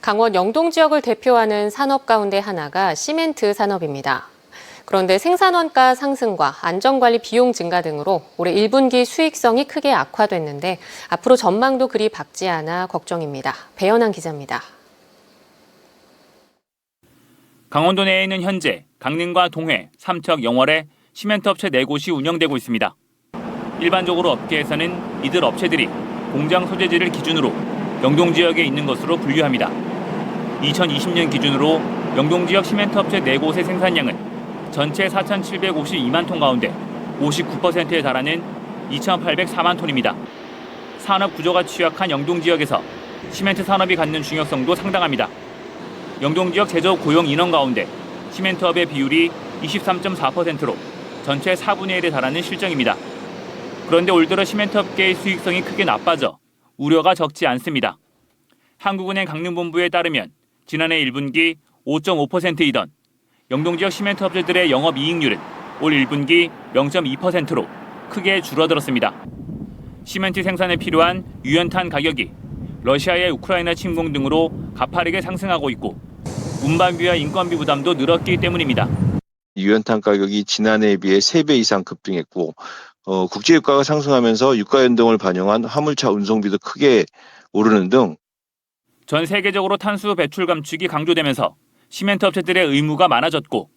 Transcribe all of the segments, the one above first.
강원 영동 지역을 대표하는 산업 가운데 하나가 시멘트 산업입니다. 그런데 생산원가 상승과 안전관리 비용 증가 등으로 올해 1분기 수익성이 크게 악화됐는데 앞으로 전망도 그리 밝지 않아 걱정입니다. 배연한 기자입니다. 강원도 내에 있는 현재 강릉과 동해, 삼척, 영월에 시멘트 업체 4곳이 운영되고 있습니다. 일반적으로 업계에서는 이들 업체들이 공장 소재지를 기준으로 영동 지역에 있는 것으로 분류합니다. 2020년 기준으로 영동 지역 시멘트 업체 4곳의 생산량은 전체 4,752만 톤 가운데 59%에 달하는 2,804만 톤입니다. 산업 구조가 취약한 영동 지역에서 시멘트 산업이 갖는 중요성도 상당합니다. 영동 지역 제조업 고용 인원 가운데 시멘트업의 비율이 23.4%로 전체 4분의 1에 달하는 실정입니다. 그런데 올 들어 시멘트업계의 수익성이 크게 나빠져 우려가 적지 않습니다. 한국은행 강릉본부에 따르면 지난해 1분기 5.5%이던 영동 지역 시멘트 업체들의 영업 이익률은 올 1분기 0.2%로 크게 줄어들었습니다. 시멘트 생산에 필요한 유연탄 가격이 러시아의 우크라이나 침공 등으로 가파르게 상승하고 있고 운반비와 인건비 부담도 늘었기 때문입니다. 유연탄 가격이 지난해에 비해 3배 이상 급등했고 어, 국제유가가 상승하면서 유가 연동을 반영한 화물차 운송비도 크게 오르는 등 전 세계적으로 탄소 배출 감축이 강조되면서 시멘트 업체들의 의무가 많아졌고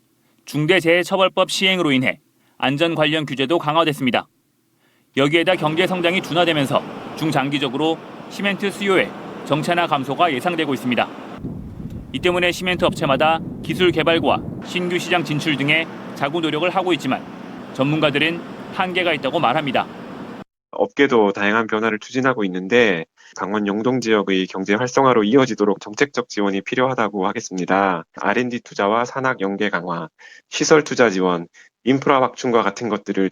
중대재해처벌법 시행으로 인해 안전 관련 규제도 강화됐습니다. 여기에다 경제 성장이 둔화되면서 중장기적으로 시멘트 수요의 정체나 감소가 예상되고 있습니다. 이 때문에 시멘트 업체마다 기술 개발과 신규 시장 진출 등의 자구 노력을 하고 있지만 전문가들은 한계가 있다고 말합니다. 업계도 다양한 변화를 추진하고 있는데 강원 영동 지역의 경제 활성화로 이어지도록 정책적 지원이 필요하다고 하겠습니다. R&D 투자와 산학 연계 강화, 시설 투자 지원, 인프라 확충과 같은 것들을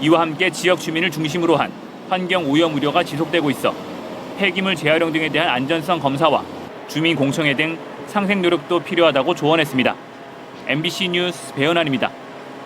이와 함께 지역 주민을 중심으로 한 환경 오염 우려가 지속되고 있어 폐기물 재활용 등에 대한 안전성 검사와 주민 공청회 등 상생 노력도 필요하다고 조언했습니다. MBC 뉴스 배현환입니다.